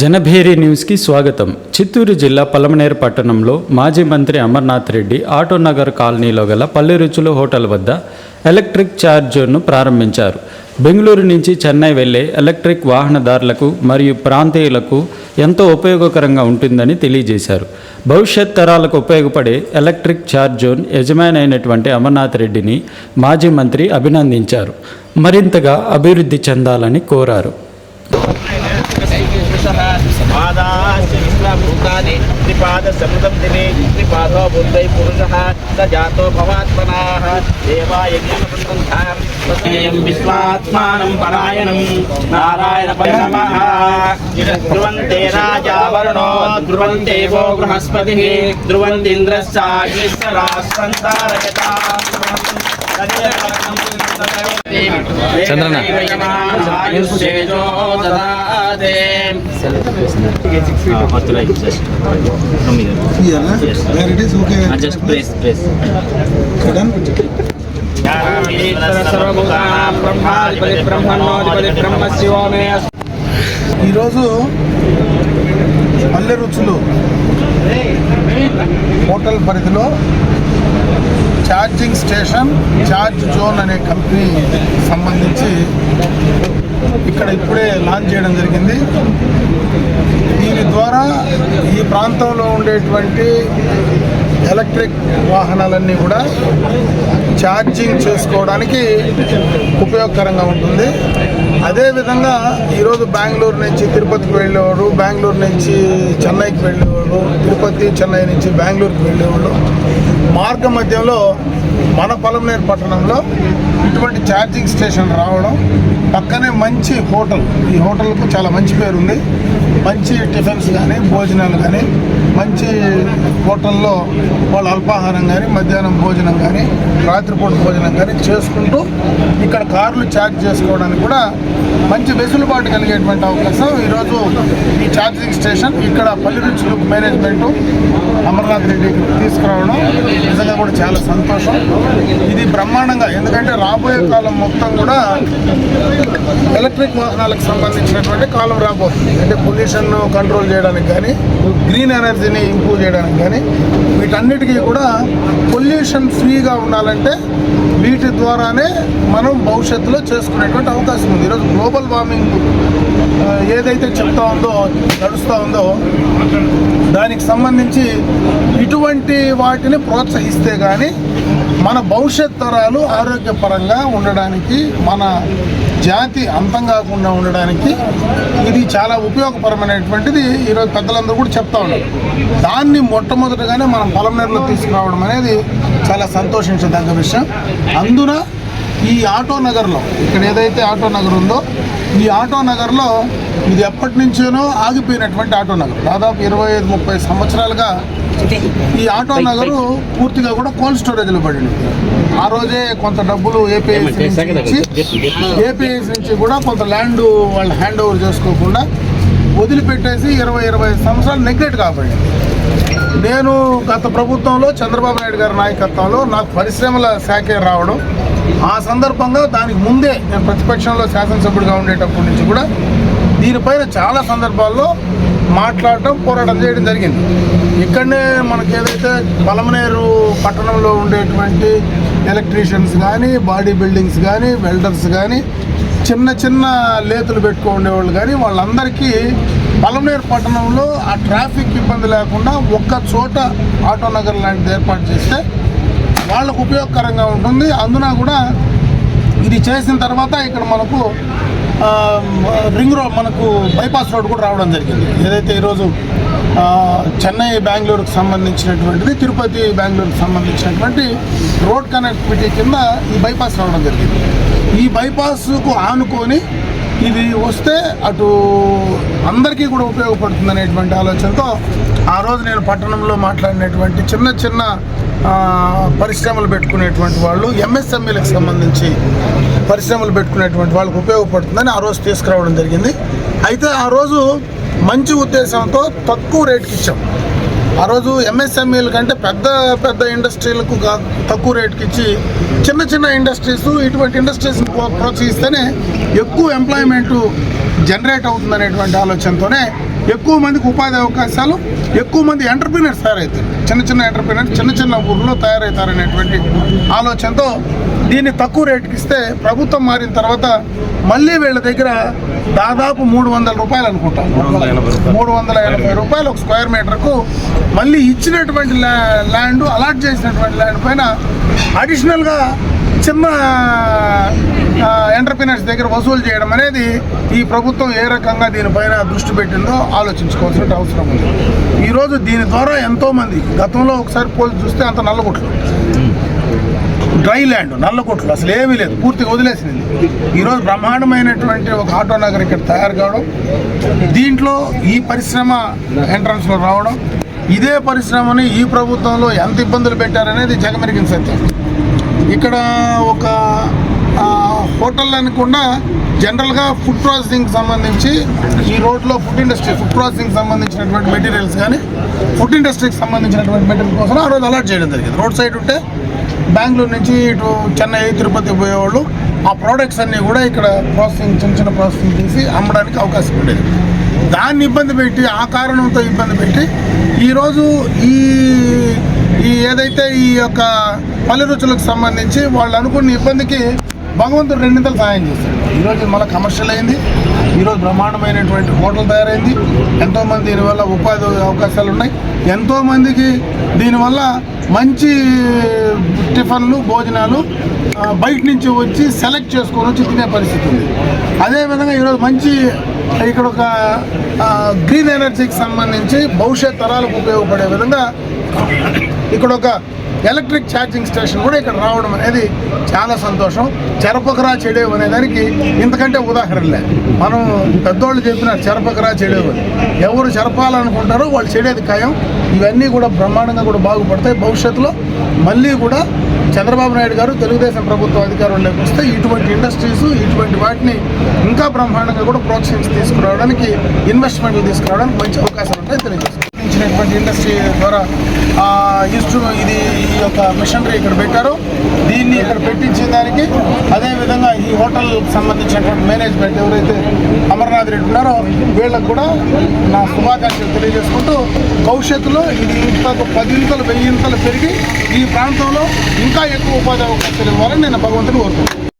జనభేరి న్యూస్కి స్వాగతం. చిత్తూరు జిల్లా పలమనేరు పట్టణంలో మాజీ మంత్రి అమర్నాథ్ రెడ్డి ఆటో నగర్ కాలనీలో గల పల్లె రుచులు హోటల్ వద్ద ఎలక్ట్రిక్ ఛార్జర్ను ప్రారంభించారు. బెంగళూరు నుంచి చెన్నై వెళ్ళే ఎలక్ట్రిక్ వాహనదారులకు మరియు ప్రాంతీయులకు ఎంతో ఉపయోగకరంగా ఉంటుందని తెలియజేశారు. భవిష్యత్ తరాలకు ఉపయోగపడే ఎలక్ట్రిక్ ఛార్జ్ జోన్ యజమాని అయినటువంటి అమర్నాథ్ రెడ్డిని మాజీ మంత్రి అభినందించారు. మరింతగా అభివృద్ధి చెందాలని కోరారు. భూతాన్ని త్రిపాద సముదం దివి త్రిపాదో బుద్ధై పురుష స జాతో భవాత్మనా దేవాయజ్ఞం విశ్వాత్మానం పరాయణం నారాయణ ధ్రువంతే రాజా వరుణో ధ్రువంతే వో బృహస్పతి ధ్రువంతింద్రశ్చాగ్నిస్వరాస్వంతారయతా చంద్రన జస్ట్ ప్లేస్ ప్లేస్ ఈరోజు పల్లె రుచులు హోటల్ పరిధిలో ఛార్జింగ్ స్టేషన్ ఛార్జ్ జోన్ అనే కంపెనీ సంబంధించి ఇక్కడ ఇప్పుడే లాంచ్ చేయడం జరిగింది. దీని ద్వారా ఈ ప్రాంతంలో ఉండేటువంటి ఎలక్ట్రిక్ వాహనాలన్నీ కూడా ఛార్జింగ్ చేసుకోవడానికి ఉపయోగకరంగా ఉంటుంది. అదేవిధంగా ఈరోజు బెంగళూరు నుంచి తిరుపతికి వెళ్ళేవాడు బెంగళూరు నుంచి చెన్నైకి వెళ్ళేవాడు తిరుపతి చెన్నై నుంచి బెంగళూరుకి వెళ్ళేవాడు. మార్గ మధ్యంలో మన పొలంనేరు పట్టణంలో ఇటువంటి ఛార్జింగ్ స్టేషన్ రావడం పక్కనే మంచి హోటల్ ఈ హోటల్కు చాలా మంచి పేరు ఉంది మంచి టిఫిన్స్ కానీ భోజనాలు కానీ మంచి హోటల్లో వాళ్ళ అల్పాహారం కానీ మధ్యాహ్నం భోజనం కానీ రాత్రిపూట భోజనం కానీ చేసుకుంటూ ఇక్కడ కార్లు ఛార్జ్ చేసుకోవడానికి కూడా మంచి వెసులుబాటు కలిగేటువంటి అవకాశం ఈరోజు ఈ ఛార్జింగ్ స్టేషన్ ఇక్కడ పల్లి మేనేజ్మెంటు అమర్నాథ్ రెడ్డికి తీసుకురావడం నిజంగా కూడా చాలా సంతోషం. ఇది బ్రహ్మాండంగా ఎందుకంటే రాబోయే కాలం మొత్తం కూడా ఎలక్ట్రిక్ వాహనాలకు సంబంధించినటువంటి కాలం రాబోతుంది. అంటే పొల్యూషన్ కంట్రోల్ చేయడానికి కానీ గ్రీన్ ఎనర్జీని ఇంప్రూవ్ చేయడానికి కానీ వీటన్నిటికీ కూడా పొల్యూషన్ ఫ్రీగా ఉండాలంటే వీటి ద్వారానే మనం భవిష్యత్తులో చేసుకునేటువంటి అవకాశం ఉంది. ఈరోజు గ్లోబల్ వార్మింగ్ ఏదైతే చెప్తా ఉందో నడుస్తూ ఉందో దానికి సంబంధించి ఇటువంటి వాటిని ప్రోత్సహిస్తే కానీ మన భవిష్యత్ తరాలు ఆరోగ్యపరంగా ఉండడానికి మన జాతి అంతం కాకుండా ఉండడానికి ఇది చాలా ఉపయోగపరమైనటువంటిది. ఈరోజు పెద్దలందరూ కూడా చెప్తా ఉన్నారు. దాన్ని మొట్టమొదటిగానే మనం పొలంనేరులో తీసుకురావడం అనేది చాలా సంతోషించదగ్గ విషయం. అందున ఈ ఆటో నగర్లో ఇక్కడ ఏదైతే ఆటో నగర్ ఉందో ఈ ఆటో నగర్లో ఇది ఎప్పటి నుంచోనో ఆగిపోయినటువంటి ఆటో నగర్. దాదాపు ఇరవై ఐదు ముప్పై సంవత్సరాలుగా ఈ ఆటో నగరు పూర్తిగా కూడా కోల్డ్ స్టోరేజ్లో పడింది. ఆ రోజే కొంత డబ్బులు ఏపీఎస్ నుంచి ఏపీఎస్ నుంచి కూడా కొంత ల్యాండ్ వాళ్ళు హ్యాండ్ ఓవర్ చేసుకోకుండా వదిలిపెట్టేసి ఇరవై ఇరవై ఐదు సంవత్సరాలు నెగ్లెక్ట్ కాబడింది నేను గత ప్రభుత్వంలో చంద్రబాబు నాయుడు గారి నాయకత్వంలో నాకు పరిశ్రమల శాఖ రావడం. ఆ సందర్భంగా దానికి ముందే నేను ప్రతిపక్షంలో శాసనసభ్యుడిగా ఉండేటప్పటి నుంచి కూడా దీనిపైన చాలా సందర్భాల్లో మాట్లాడటం పోరాటం చేయడం జరిగింది. ఇక్కడనే మనకి ఏదైతే పలమనేరు పట్టణంలో ఉండేటువంటి ఎలక్ట్రీషియన్స్ కానీ బాడీ బిల్డింగ్స్ కానీ వెల్డర్స్ కానీ చిన్న చిన్న లేతులు పెట్టుకునేవాళ్ళు కానీ వాళ్ళందరికీ పలమనేరు పట్టణంలో ఆ ట్రాఫిక్ ఇబ్బంది లేకుండా ఒక్క చోట ఆటో నగర్ లాంటిది ఏర్పాటు చేస్తే వాళ్ళకు ఉపయోగకరంగా ఉంటుంది. అందున కూడా ఇది చేసిన తర్వాత ఇక్కడ మనకు రింగ్ రోడ్ మనకు బైపాస్ రోడ్ కూడా రావడం జరిగింది. ఏదైతే ఈరోజు చెన్నై బెంగళూరుకు సంబంధించినటువంటిది తిరుపతి బెంగళూరుకు సంబంధించినటువంటి రోడ్ కనెక్టివిటీ కింద ఈ బైపాస్ రావడం జరిగింది. ఈ బైపాస్కు ఆనుకొని ఇది వస్తే అటు అందరికీ కూడా ఉపయోగపడుతుంది అనేటువంటి ఆలోచనతో ఆ రోజు నేను పట్టణంలో మాట్లాడినటువంటి చిన్న చిన్న పరిశ్రమలు పెట్టుకునేటువంటి వాళ్ళు ఎంఎస్ఎంఈలకు సంబంధించి పరిశ్రమలు పెట్టుకునేటువంటి వాళ్ళకు ఉపయోగపడుతుందని ఆ రోజు తీసుకురావడం జరిగింది. అయితే ఆ రోజు మంచి ఉద్దేశంతో తక్కువ రేట్కి ఇచ్చాం ఆ రోజు ఎంఎస్ఎంఈల కంటే పెద్ద పెద్ద ఇండస్ట్రీలకు తక్కువ రేట్కి ఇచ్చి చిన్న చిన్న ఇండస్ట్రీస్ ఇటువంటి ఇండస్ట్రీస్ని ప్రోత్సహిస్తేనే ఎక్కువ ఎంప్లాయ్మెంట్ జనరేట్ అవుతుందనేటువంటి ఆలోచనతోనే ఎక్కువ మందికి ఉపాధి అవకాశాలు ఎక్కువ మంది ఎంటర్ప్రీనర్స్ తయారవుతారు. చిన్న చిన్న ఎంటర్ప్రీనర్స్ చిన్న చిన్న ఊర్లో తయారవుతారనేటువంటి ఆలోచనతో దీన్ని తక్కువ రేటుకి ఇస్తే ప్రభుత్వం మారిన తర్వాత మళ్ళీ వీళ్ళ దగ్గర దాదాపు మూడు వందల రూపాయలు అనుకుంటాం. మూడు వందల ఎనభై రూపాయలు ఒక స్క్వేర్ మీటర్కు మళ్ళీ ఇచ్చినటువంటి ల్యా- ల్యాండ్ అలాట్ చేసినటువంటి ల్యాండ్ పైన అడిషనల్గా చిన్న ఎంటర్ప్రినర్స్ దగ్గర వసూలు చేయడం అనేది ఈ ప్రభుత్వం ఏ రకంగా దీనిపైన దృష్టి పెట్టిందో ఆలోచించుకోవాల్సిన అవసరం ఉంది. ఈరోజు దీని ద్వారా ఎంతోమంది గతంలో ఒకసారి పోల్చి చూస్తే అంత నల్లగొట్లు. డ్రై ల్యాండ్ నల్లకొట్లు అసలు ఏమీ లేదు పూర్తిగా వదిలేసింది. ఈరోజు బ్రహ్మాండమైనటువంటి ఒక ఆటో నగర్ ఇక్కడ తయారు కావడం దీంట్లో ఈ పరిశ్రమ ఎంట్రన్స్లో రావడం ఇదే పరిశ్రమని ఈ ప్రభుత్వంలో ఎంత ఇబ్బందులు పెట్టారనేది జగమెరిగిన సత్యం. ఇక్కడ ఒక హోటల్ అనకుండా జనరల్గా ఫుడ్ ప్రాసెసింగ్ సంబంధించి ఈ రోడ్లో ఫుడ్ ఇండస్ట్రీ ఫుడ్ ప్రాసెసింగ్ సంబంధించినటువంటి మెటీరియల్స్ కానీ ఫుడ్ ఇండస్ట్రీకి సంబంధించినటువంటి మెటీరియల్ కోసం ఆ రోజు అలర్ట్ చేయడం జరిగింది. రోడ్ సైడ్ ఉంటే బెంగళూరు నుంచి ఇటు చెన్నై తిరుపతి పోయేవాళ్ళు ఆ ప్రోడక్ట్స్ అన్నీ కూడా ఇక్కడ ప్రాసెసింగ్ చిన్న చిన్న ప్రాసెసింగ్ చేసి అమ్మడానికి అవకాశం ఉండేది. దాన్ని ఇబ్బంది పెట్టి ఆ కారణంతో ఇబ్బంది పెట్టి ఈరోజు ఈ ఈ ఏదైతే ఈ యొక్క పల్లె రుచులకు సంబంధించి వాళ్ళు అనుకున్న ఇబ్బందికి భగవంతుడు రెండింతలు సహాయం చేశాడు ఈరోజు మళ్ళీ కమర్షియల్ అయింది. ఈరోజు బ్రహ్మాండమైనటువంటి హోటల్ తయారైంది. ఎంతోమంది దీనివల్ల ఉపాధి అవకాశాలు ఉన్నాయి. ఎంతోమందికి దీనివల్ల మంచి టిఫన్లు భోజనాలు బయట నుంచి వచ్చి సెలెక్ట్ చేసుకొని వచ్చి తినే పరిస్థితి ఉంది. అదేవిధంగా ఈరోజు మంచి ఇక్కడ ఒక గ్రీన్ ఎనర్జీకి సంబంధించి భవిష్యత్ తరాలకు ఉపయోగపడే విధంగా ఇక్కడ ఒక ఎలక్ట్రిక్ ఛార్జింగ్ స్టేషన్ కూడా ఇక్కడ రావడం అనేది చాలా సంతోషం. చెరపకరా చెడేవు అనే దానికి ఇంతకంటే ఉదాహరణలే. మనం పెద్దోళ్ళు చెప్పిన చెరపకరా చెడేవు ఎవరు చెరపాలనుకుంటారో వాళ్ళు చెడేది ఖాయం. ఇవన్నీ కూడా బ్రహ్మాండంగా కూడా బాగుపడతాయి. భవిష్యత్తులో మళ్ళీ కూడా చంద్రబాబు నాయుడు గారు తెలుగుదేశం ప్రభుత్వ అధికారంలోకి వస్తే ఇటువంటి ఇండస్ట్రీస్ ఇటువంటి వాటిని ఇంకా బ్రహ్మాండంగా కూడా ప్రోత్సహించి తీసుకురావడానికి ఇన్వెస్ట్మెంట్లు తీసుకురావడానికి మంచి అవకాశాలు ఉంటాయి తెలియజేస్తాం ఇచ్చినటువంటి ఇండస్ట్రీ ద్వారా ఆ, ఇది ఈ యొక్క మిషనరీ ఇక్కడ పెట్టారు. దీన్ని ఇక్కడ పెట్టించిన దానికి అదేవిధంగా ఈ హోటల్ సంబంధించినటువంటి మేనేజ్మెంట్ ఎవరైతే అమర్నాథ్ రెడ్డి ఉన్నారో వీళ్ళకు కూడా నా శుభాకాంక్షలు తెలియజేసుకుంటూ భవిష్యత్తులో ఇది ఇంతకు పదింతలు వెయ్యింతలు పెరిగి ఈ ప్రాంతంలో ఇంకా ఎక్కువ ఉపాధి అవకాశాలు ఇవ్వాలని నేను భగవంతుని కోరుకుంటున్నాను.